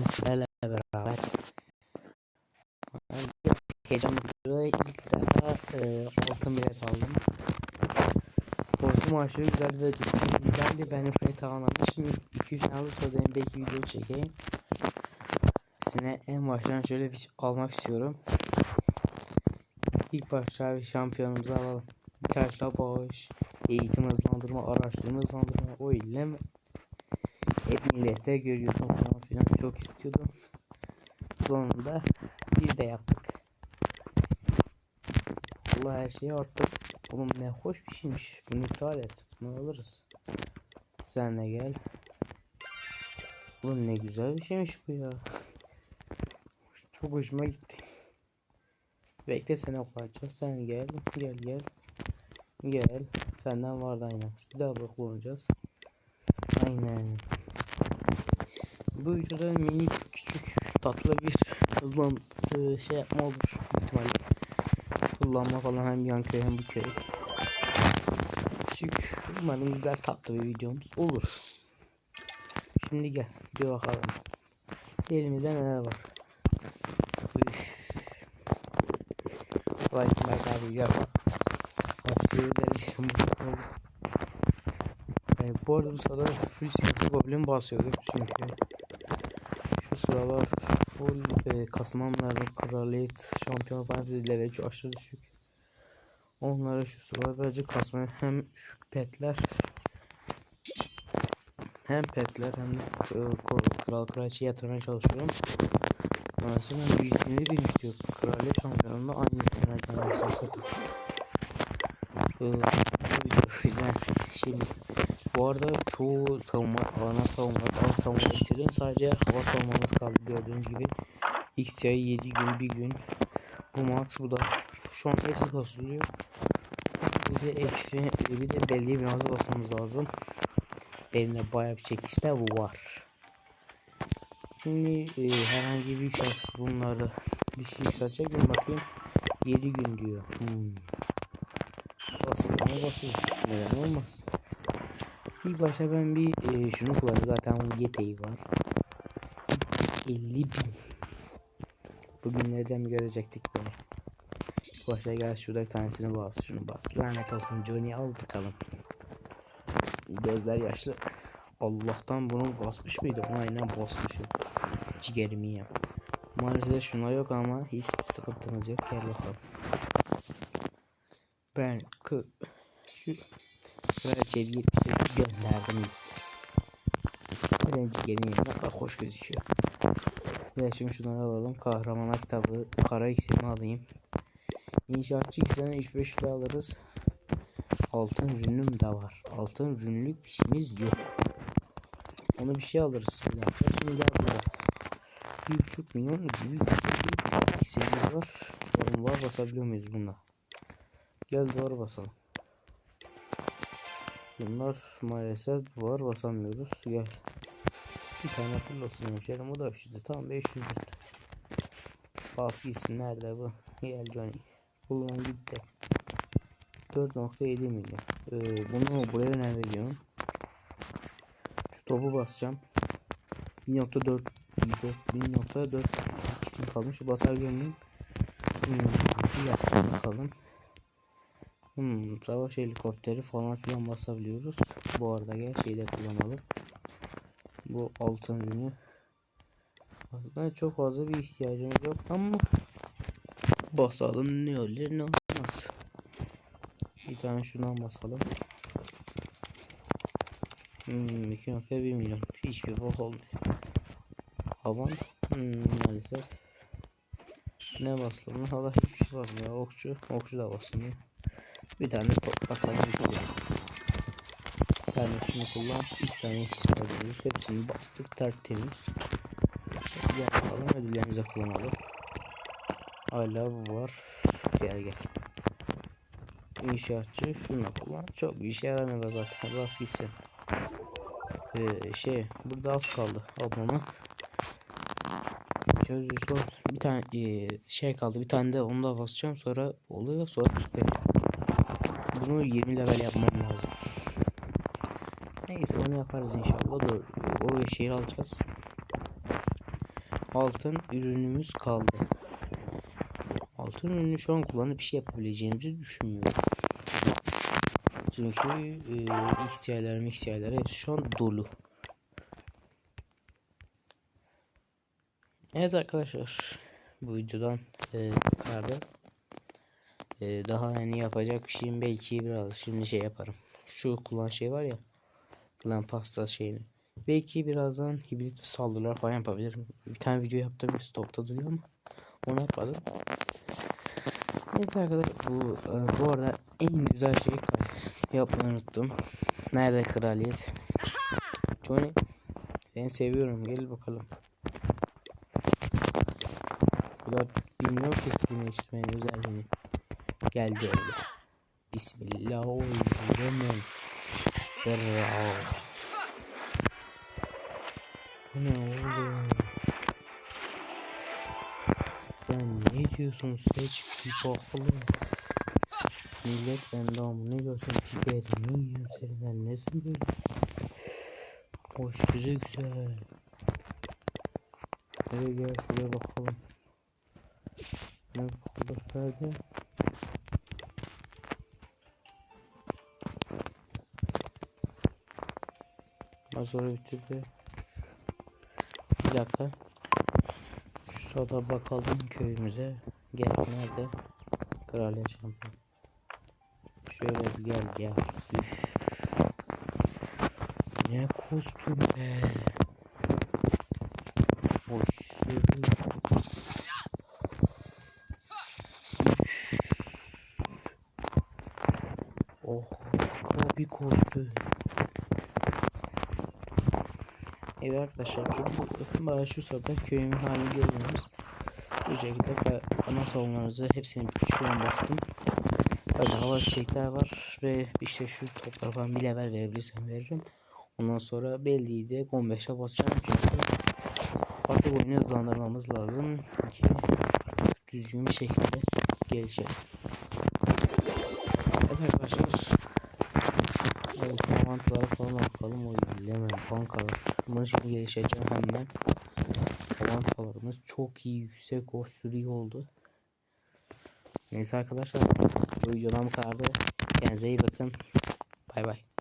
sizlerle beraber heyecanlı videoda ilk defa e, altın bilet aldım. Borsu maaşı güzel ve ciddi güzeldi. Ben şurayı tamamladım. Şimdi 2-3 tane sonra da belki video çekeyim. Size en baştan şöyle bir almak istiyorum. İlk başta bir şampiyonumuzu alalım. Taşla bağış, eğitim hızlandırma, araştırma hızlandırma, o ile hep millette görüyordum falan filan çok istiyordum. Sonunda biz de yaptık. Allah her şeyi arttık. Oğlum ne hoş bir şeymiş. Bunu iptal et. Bunu alırız. Sen de gel. Oğlum ne güzel bir şeymiş bu ya. Çok hoşuma gitti. Bekle seni okuyacağız. Sen gel. Gel gel. Gel. Senden vardı aynen. Siz de kullanacağız. Aynen. Bu videoda minik küçük tatlı bir hızlan e, şey yapma olur ihtimalle. Kullanma falan hem yan köy hem bu köy. Küçük umarım güzel tatlı bir videomuz olur. Şimdi gel bir bakalım. Elimizde neler var. Vay bak abi gel. Aşırı derecede bu arada bu sırada full siyasi problem basıyorum çünkü şu sıralar full e, Kasmanlar, Kraliyet, Şampiyon falan level çok aşırı düşük. Onlara şu sıralar birazcık kasmaya hem şu petler hem petler hem de e, Kral Kraliçe'ye yatırmaya çalışıyorum. Maalesef ben 120 bin istiyor. Kraliyet şampiyonunda aynı yetenekler arasında satın. Ee, güzel. Şimdi bu arada çoğu savunma, ana savunma, ana savunma bitirdim. Sadece hava savunmamız kaldı gördüğünüz gibi. XTI 7 gün, bir gün. Bu max, bu da şu an hepsi basılıyor. Sadece eksi, bir de belediye binası basmamız lazım. Elimde bayağı bir çekişler bu var. Şimdi e, herhangi bir şey bunları bir şey yükseltecek mi bakayım. 7 gün diyor. Hmm. Basıyor mu basıyor. Neden olmaz. İlk başta ben bir e, şunu kullanıyorum. Zaten bu yeteği var. 50 bin. Bugünlerden mi görecektik böyle. Başa gel şurada tanesini bas. Şunu bas. Lanet olsun Johnny al bakalım. Gözler yaşlı. Allah'tan bunu basmış mıydı? Aynen basmışım. Ciğerimi yem. Maalesef şunlar yok ama hiç sıkıntımız yok. Gel bakalım. Ben kı şu bir şey gönderdim. Neden ciğerimi yem? Ne kadar hoş gözüküyor. Ve şimdi şunları alalım. Kahramana kitabı. Kara iksirimi alayım. İnşaatçı ikisinden 3-5 lira alırız. Altın rünüm de var. Altın rünlük bir şeyimiz yok. Onu bir şey alırız. Bir dakika. Şimdi gel buraya. Bir buçuk milyon büyük iksirimiz var. Oğlum var basabiliyor muyuz bunda? Gel duvar basalım. Şunlar maalesef duvar basamıyoruz. Gel. Bir tane full olsun hemşerim. O da işte tam 500 lira. Bas gitsin nerede bu? Gel Johnny. Kullan gitti. 4.7 milyon. Ee, bunu buraya önem veriyorum. Şu topu basacağım. 1.4 1.4 kim kalmış? Şu basabiliyor muyum? Hmm, bir dakika bakalım. Hmm, savaş helikopteri falan filan basabiliyoruz. Bu arada gel şeyde kullanalım. Bu altın ürünü. Aslında çok fazla bir ihtiyacımız yok ama basalım ne olur ne olmaz. Bir tane şundan basalım. Hmm, 2.1 milyon. Hiçbir bok olmuyor. Havan hmm, maalesef. Ne basılmıyor? Hala hiçbir şey basmıyor. Okçu. Okçu da basmıyor. Bir tane basalım istiyorum. Bir tane şunu kullan. İki tane çıkarıyoruz. Hepsini bastık tertemiz. Gel bakalım ödüllerimize kullanalım. Hala var. Gel gel. İnşaatçı şunu kullan. Çok bir işe yaramıyor zaten. Bas gitsin. Ee, şey burada az kaldı. Şöyle son bir tane e, şey kaldı. Bir tane de onu da basacağım sonra oluyor sonra. Bunu 20 level yapmam lazım. Neyse onu yaparız inşallah. Dur. O şehir alacağız. altın ürünümüz kaldı. Altın ürünü şu an kullanıp bir şey yapabileceğimizi düşünmüyorum. Çünkü e, XTI'ler, hepsi şu an dolu. Evet arkadaşlar bu videodan e, karda e, daha hani yapacak bir şeyim belki biraz şimdi şey yaparım. Şu kullan şey var ya kullan pasta şeyini. Belki birazdan hibrit saldırılar falan yapabilirim. Bir tane video yaptım stokta duruyor ama onu yapmadım. Evet arkadaşlar bu e, bu arada en güzel şey yapmayı unuttum. Nerede kraliyet? Johnny ben seviyorum gel bakalım. Bu da bilmiyor ki seni içmenin özelliğini. Geldi öyle. Bismillahirrahmanirrahim. Bu ne oğlum? Sen ne diyorsun seç bir bakalım. Millet ben damını görsün ciğerini yiyor senin sen nesin böyle? Hoş güzel güzel. Hadi gel şuraya bakalım. Ne bakalım nerede? Az sonra bitirdi. Bir dakika. Şu sırada bakalım köyümüze. Gel nerede? Kraliyet şampiyon. Şöyle bir gel gel. Üf. Ne kostüm be. Hoş. Oh, bir kostüm. Evet arkadaşlar bana şu sırada köyümün halini görüyorsunuz. Bu şekilde ana savunmalarınızı hepsini şu an bastım. Sadece hava çiçekler var ve işte şu topları falan bir level verebilirsem veririm. Ondan sonra belliydi 15'e basacağım çünkü farklı oyunu hızlandırmamız lazım ki düzgün bir şekilde geleceğiz. Evet arkadaşlar Avantalara falan bakalım. O hemen bankalar. Şimdi gelişeceğim hemen. Avantalarımız çok iyi yüksek o sürü oldu. Neyse arkadaşlar bu videodan bu kadardı. Kendinize iyi bakın. Bay bay.